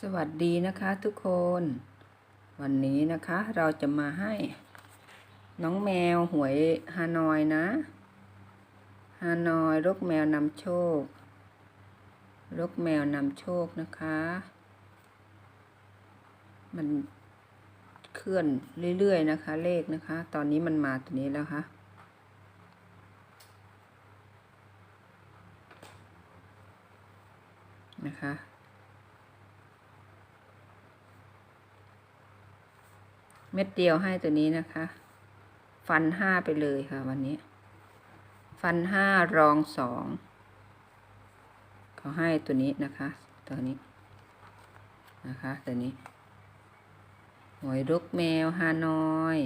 สวัสดีนะคะทุกคน วันนี้นะคะเราจะมาให้ น้องแมวหวยฮานอยนะฮานอยรกแมวนำโชครกแมวนำโชคนะคะ มันเคลื่อนเรื่อยๆนะคะ เลขนะคะ ตอนนี้มันมาตัวนี้แล้วค่ะนะคะ เม็ดเดียวให้ตัวนี้นะคะ ฟันห้าไปเลยค่ะวันนี้ ฟันห้ารองสองเขาให้ตัวนี้นะคะ ตัวนี้นะคะ ตัวนี้หวยรุกแมวฮานอย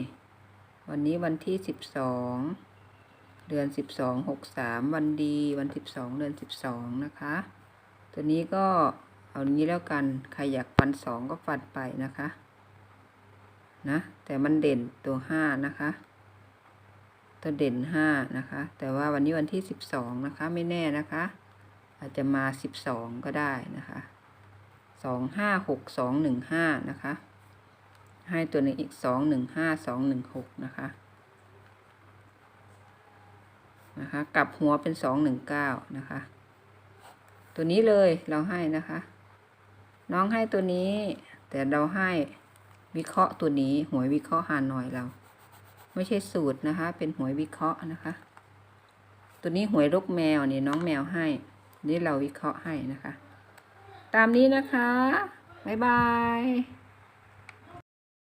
วันนี้วันที่สิบสองเดือนสิบสองหกสามวันดี วันสิบสองเดือนสิบสองนะคะ ตัวนี้ก็เอานี้แล้วกัน ใครอยากฟันสองก็ฟันไปนะคะ นะ แต่มันเด่นตัวห้านะคะ ตัวเด่นห้านะคะ แต่ว่าวันนี้วันที่สิบสองนะคะ ไม่แน่นะคะ อาจจะมาสิบสองก็ได้นะคะสองห้าหกสองหนึ่งห้านะคะ ให้ตัวนี้อีกสองหนึ่งห้าสองหนึ่งหกนะคะนะคะกลับหัวเป็นสองหนึ่งเก้านะคะ ตัวนี้เลยเราให้นะคะ น้องให้ตัวนี้ แต่เราให้ วิเคราะห์ตัวนี้หวยวิเคราะห์หาหน่อยเรา ไม่ใช่สูตรนะคะ เป็นหวยวิเคราะห์นะคะ ตัวนี้หวยลูกแมวนี่น้องแมวให้ นี่เราวิเคราะห์ให้นะคะ ตามนี้นะคะ บ๊ายบาย